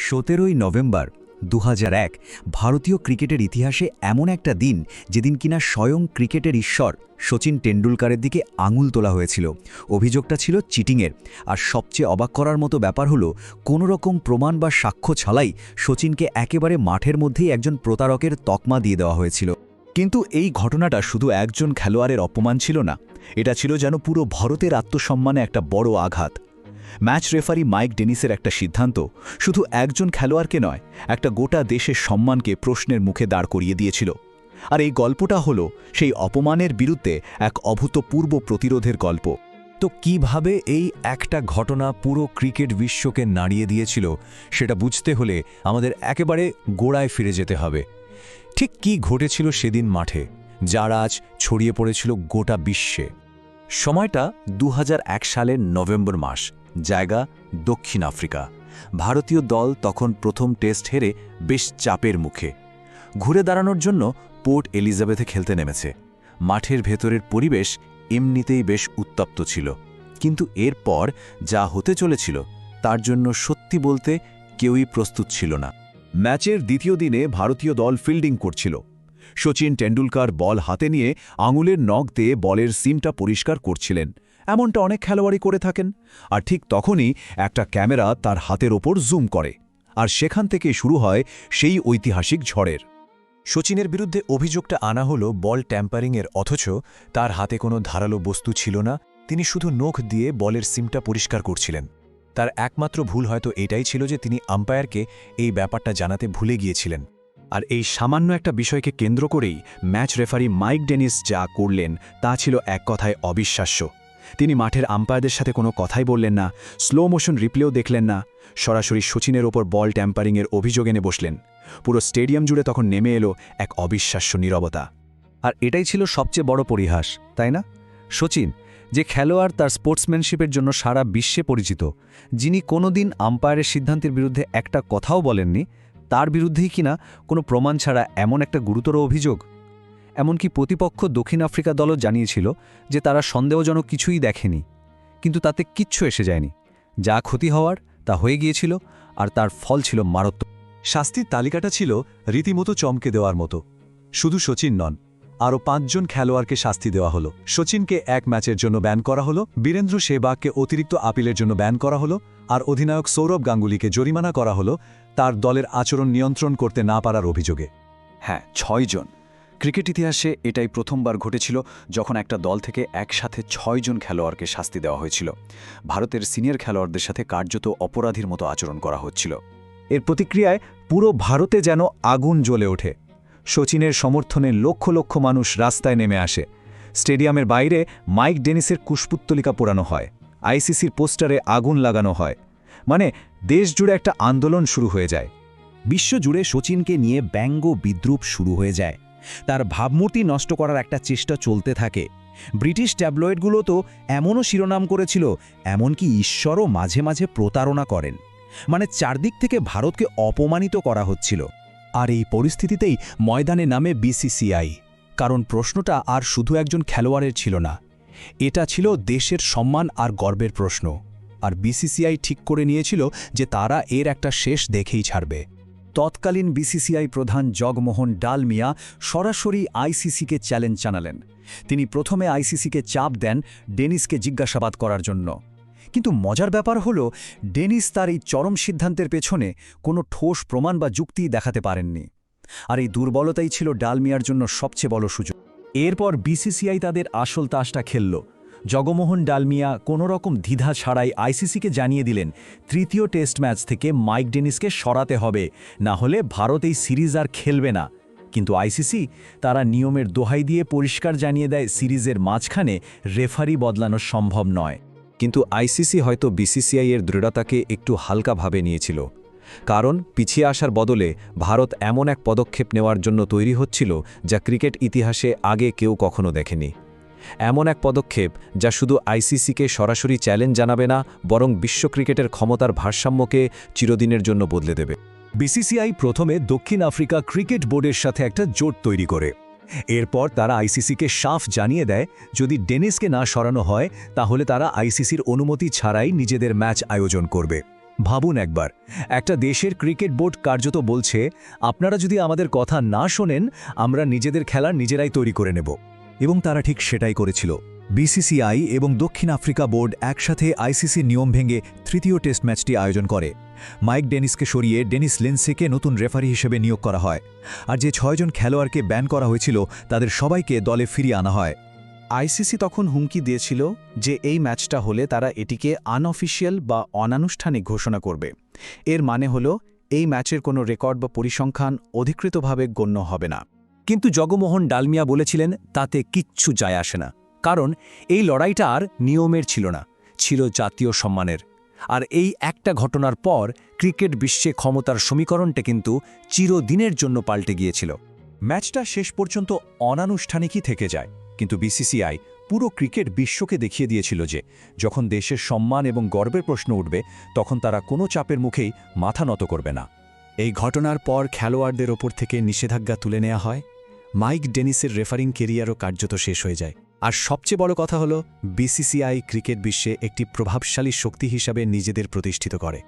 সতেরোই নভেম্বর দু হাজার এক, ভারতীয় ক্রিকেটের ইতিহাসে এমন একটা দিন যেদিন কিনা স্বয়ং ক্রিকেটের ঈশ্বর সচিন টেন্ডুলকারের দিকে আঙুল তোলা হয়েছিল। অভিযোগটা ছিল চিটিংয়ের। আর সবচেয়ে অবাক করার মতো ব্যাপার হলো, কোনো রকম প্রমাণ বা সাক্ষ্য ছাড়াই সচিনকে একেবারে মাঠের মধ্যেই একজন প্রতারকের তকমা দিয়ে দেওয়া হয়েছিল। কিন্তু এই ঘটনাটা শুধু একজন খেলোয়াড়ের অপমান ছিল না। এটা ছিল যেন পুরো ভারতের আত্মসম্মানে একটা বড় আঘাত। ম্যাচ রেফারি মাইক ডেনিসের একটা সিদ্ধান্ত, শুধু একজন খেলোয়াড়কে নয়, একটা গোটা দেশের সম্মানকে প্রশ্নের মুখে দাঁড় করিয়ে দিয়েছিল। আর এই গল্পটা হলো সেই অপমানের বিরুদ্ধে এক অভূতপূর্ব প্রতিরোধের গল্প। তো কীভাবে এই একটা ঘটনা পুরো ক্রিকেট বিশ্বকে নাড়িয়ে দিয়েছিল, সেটা বুঝতে হলে আমাদের একেবারে গোড়ায় ফিরে যেতে হবে। ঠিক কি ঘটেছিল সেদিন মাঠে, যার আজ ছড়িয়ে পড়েছিল গোটা বিশ্বে? সময়টা দু হাজার এক সালের নভেম্বর মাস। জায়গা দক্ষিণ আফ্রিকা। ভারতীয় দল তখন প্রথম টেস্ট হেরে বেশ চাপের মুখে। ঘুরে দাঁড়ানোর জন্য পোর্ট এলিজাবেথে খেলতে নেমেছে। মাঠের ভেতরের পরিবেশ এমনিতেই বেশ উত্তপ্ত ছিল। কিন্তু এরপর যা হতে চলেছিল, তার জন্য সত্যি বলতে কেউই প্রস্তুত ছিল না। ম্যাচের দ্বিতীয় দিনে ভারতীয় দল ফিল্ডিং করছিল। সচিন টেন্ডুলকার বল হাতে নিয়ে আঙুলের নখ দিয়ে বলের সিমটা পরিষ্কার করছিলেন। এমনটা অনেক খেলোয়াড়ই করে থাকেন, আর ঠিক তখনই একটা ক্যামেরা তার হাতের ওপর জুম করে, আর সেখান থেকে শুরু হয় সেই ঐতিহাসিক ঝড়ের। সচিনের বিরুদ্ধে অভিযোগটা আনা হল বল ট্যাম্পারিংয়ের, অথচ তার হাতে কোনো ধারালো বস্তু ছিল না, তিনি শুধু নখ দিয়ে বলের সিমটা পরিষ্কার করছিলেন। তার একমাত্র ভুল হয়তো এটাই ছিল যে তিনি আম্পায়ারকে এই ব্যাপারটা জানাতে ভুলে গিয়েছিলেন। আর এই সামান্য একটা বিষয়কে কেন্দ্র করেই ম্যাচ রেফারি মাইক ডেনিস যা করলেন তা ছিল এক কথায় অবিশ্বাস্য। তিনি মাঠের আম্পায়ারদের সাথে কোনো কথাই বললেন না স্লো মোশন রিপ্লেও দেখলেন না, সরাসরি সচিনের ওপর বল ট্যাম্পারিংয়ের অভিযোগ এনে বসলেন। পুরো স্টেডিয়াম জুড়ে তখন নেমে এলো এক অবিশ্বাস্য নীরবতা। আর এটাই ছিল সবচেয়ে বড় পরিহাস, তাই না? সচিন যে খেলোয়াড় তার স্পোর্টসম্যানশিপের জন্য সারা বিশ্বে পরিচিত, যিনি কোনোদিন আম্পায়ারের সিদ্ধান্তের বিরুদ্ধে একটা কথাও বলেননি, তার বিরুদ্ধেই কিনা কোনো প্রমাণ ছাড়া এমন একটা গুরুতর অভিযোগ? এমনকি প্রতিপক্ষ দক্ষিণ আফ্রিকা দলও জানিয়েছিল যে তারা সন্দেহজনক কিছুই দেখেনি। কিন্তু তাতে কিচ্ছু এসে যায়নি। যা ক্ষতি হওয়ার, তা হয়ে গিয়েছিল আর তার ফল ছিল মারাত্মক। শাস্তির তালিকাটা ছিল রীতিমতো চমকে দেওয়ার মতো। শুধু সচিন নন, আরও পাঁচজন খেলোয়াড়কে শাস্তি দেওয়া হলো। সচিনকে এক ম্যাচের জন্য ব্যান করা হলো, বীরেন্দ্র সেবাগকে অতিরিক্ত আপিলের জন্য ব্যান করা হলো আর অধিনায়ক সৌরভ গাঙ্গুলিকে জরিমানা করা হলো তার দলের আচরণ নিয়ন্ত্রণ করতে না পারার অভিযোগে। হ্যাঁ ছয়জন। ক্রিকেট ইতিহাসে এটাই প্রথমবার ঘটেছিল যখন একটা দল থেকে একসাথে ছয়জন খেলোয়াড়কে শাস্তি দেওয়া হয়েছিল। ভারতের সিনিয়র খেলোয়াড়দের সাথে কার্যত অপরাধীর মতো আচরণ করা হচ্ছিল। এর প্রতিক্রিয়ায় পুরো ভারতে যেন আগুন জ্বলে ওঠে। সচিনের সমর্থনে লক্ষ লক্ষ মানুষ রাস্তায় নেমে আসে। স্টেডিয়ামের বাইরে মাইক ডেনিসের কুশপুত্তলিকা পোড়ানো হয়। আইসিসির পোস্টারে আগুন লাগানো হয়। মানে দেশ জুড়ে একটা আন্দোলন শুরু হয়ে যায়। বিশ্বজুড়ে সচিনকে নিয়ে ব্যঙ্গ বিদ্রুপ শুরু হয়ে যায়। তার ভাবমূর্তি নষ্ট করার একটা চেষ্টা চলতে থাকে। ব্রিটিশ ট্যাবলয়েডগুলো তো এমনও শিরোনাম করেছিল, এমনকি ঈশ্বরও মাঝে মাঝে প্রতারণা করেন। মানে চারদিক থেকে ভারতকে অপমানিত করা হচ্ছিল। আর এই পরিস্থিতিতেই ময়দানে নামে বিসিসিআই। কারণ প্রশ্নটা আর শুধু একজন খেলোয়াড়ের ছিল না, এটা ছিল দেশের সম্মান আর গর্বের প্রশ্ন। আর বিসিসিআই ঠিক করে নিয়েছিল যে তারা এর একটা শেষ দেখেই ছাড়বে। তৎকালীন বিসিসিআই প্রধান জগমোহন ডালমিয়া সরাসরি আইসিসিকে চ্যালেঞ্জ জানালেন। তিনি প্রথমে আইসিসিকে চাপ দেন ডেনিসকে জিজ্ঞাসাবাদ করার জন্য। কিন্তু মজার ব্যাপার হল, ডেনিস তার এই চরম সিদ্ধান্তের পেছনে কোনো ঠোস প্রমাণ বা যুক্তি দেখাতে পারেননি। আর এই দুর্বলতাই ছিল ডালমিয়ার জন্য সবচেয়ে বড় সুযোগ। এরপর বিসিসিআই তাদের আসল তাসটা খেলল। জগমোহন ডালমিয়া কোনো রকম দ্বিধা ছাড়াই আইসিসিকে জানিয়ে দিলেন, তৃতীয় টেস্ট ম্যাচ থেকে মাইক ডেনিসকে সরাতে হবে, না হলে ভারত এই সিরিজ আর খেলবে না। কিন্তু আইসিসি তারা নিয়মের দোহাই দিয়ে পরিষ্কার জানিয়ে দেয়, সিরিজের মাঝখানে রেফারি বদলানো সম্ভব নয়। কিন্তু আইসিসি হয়তো বিসিসিআই এর দৃঢ়তাকে একটু হালকাভাবে নিয়েছিল। কারণ পিছিয়ে আসার বদলে ভারত এমন এক পদক্ষেপ নেওয়ার জন্য তৈরি হচ্ছিল, যা ক্রিকেট ইতিহাসে আগে কেউ কখনো দেখেনি। এমন এক পদক্ষেপ যা শুধু আইসিসিকে সরাসরি চ্যালেঞ্জ জানাবে না, বরং বিশ্ব ক্রিকেটের ক্ষমতার ভারসাম্যকে চিরদিনের জন্য বদলে দেবে। বিসিসিআই প্রথমে দক্ষিণ আফ্রিকা ক্রিকেট বোর্ডের সাথে একটা জোট তৈরি করে। এরপর তারা আইসিসিকে সাফ জানিয়ে দেয়, যদি ডেনিসকে না সরানো হয়, তাহলে তারা আইসিসির অনুমতি ছাড়াই নিজেদের ম্যাচ আয়োজন করবে। ভাবুন একবার, একটা দেশের ক্রিকেট বোর্ড কার্যত বলছে, আপনারা যদি আমাদের কথা না শোনেন, আমরা নিজেদের খেলা নিজেরাই তৈরি করে নেব। এবং তারা ঠিক সেটাই করেছিল। বিসিসিআই এবং দক্ষিণ আফ্রিকা বোর্ড একসাথে আইসিসি নিয়ম ভেঙে তৃতীয় টেস্ট ম্যাচটি আয়োজন করে। মাইক ডেনিসকে সরিয়ে ডেনিস লেন্সেকে নতুন রেফারি হিসেবে নিয়োগ করা হয়। আর যে ছয়জন খেলোয়াড়কে ব্যান করা হয়েছিল, তাদের সবাইকে দলে ফিরিয়ে আনা হয়। আইসিসি তখন হুমকি দিয়েছিল যে এই ম্যাচটা হলে তারা এটিকে আনঅফিসিয়াল বা অনানুষ্ঠানিক ঘোষণা করবে। এর মানে হল, এই ম্যাচের কোনো রেকর্ড বা পরিসংখ্যান অধিকৃতভাবে গণ্য হবে না। কিন্তু জগমোহন ডালমিয়া বলেছিলেন, তাতে কিচ্ছু যায় আসে না। কারণ এই লড়াইটা আর নিয়মের ছিল না, ছিল জাতীয় সম্মানের। আর এই একটা ঘটনার পর ক্রিকেট বিশ্বে ক্ষমতার সমীকরণটা কিন্তু চিরদিনের জন্য পাল্টে গিয়েছিল। ম্যাচটা শেষ পর্যন্ত অনানুষ্ঠানিকই থেকে যায়। কিন্তু বিসিসিআই পুরো ক্রিকেট বিশ্বকে দেখিয়ে দিয়েছিল যে, যখন দেশের সম্মান এবং গর্বের প্রশ্ন উঠবে, তখন তারা কোনো চাপের মুখেই মাথা নত করবে না। এই ঘটনার পর খেলোয়াড়দের ওপর থেকে নিষেধাজ্ঞা তুলে নেওয়া হয়। মাইক ডেনিসের রেফারিং কেরিয়ারও কার্যত শেষ হয়ে যায়। আর সবচেয়ে বড় কথা হল, বিসিসিআই ক্রিকেট বিশ্বে একটি প্রভাবশালী শক্তি হিসাবে নিজেদের প্রতিষ্ঠিত করে।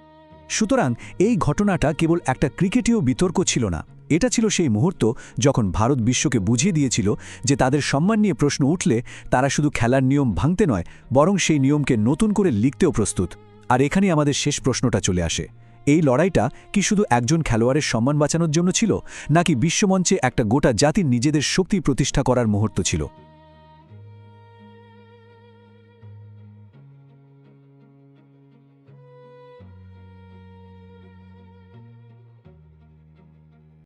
সুতরাং এই ঘটনাটা কেবল একটা ক্রিকেটীয় বিতর্ক ছিল না। এটা ছিল সেই মুহূর্ত যখন ভারত বিশ্বকে বুঝিয়ে দিয়েছিল যে তাদের সম্মান নিয়ে প্রশ্ন উঠলে তারা শুধু খেলার নিয়ম ভাঙতে নয়, বরং সেই নিয়মকে নতুন করে লিখতেও প্রস্তুত। আর এখানে আমাদের শেষ প্রশ্নটা চলে আসে। এই লড়াইটা কি শুধু একজন খেলোয়াড়ের সম্মান বাঁচানোর জন্য ছিল, নাকি বিশ্বমঞ্চে একটা গোটা জাতির নিজেদের শক্তি প্রতিষ্ঠা করার মুহূর্ত ছিল?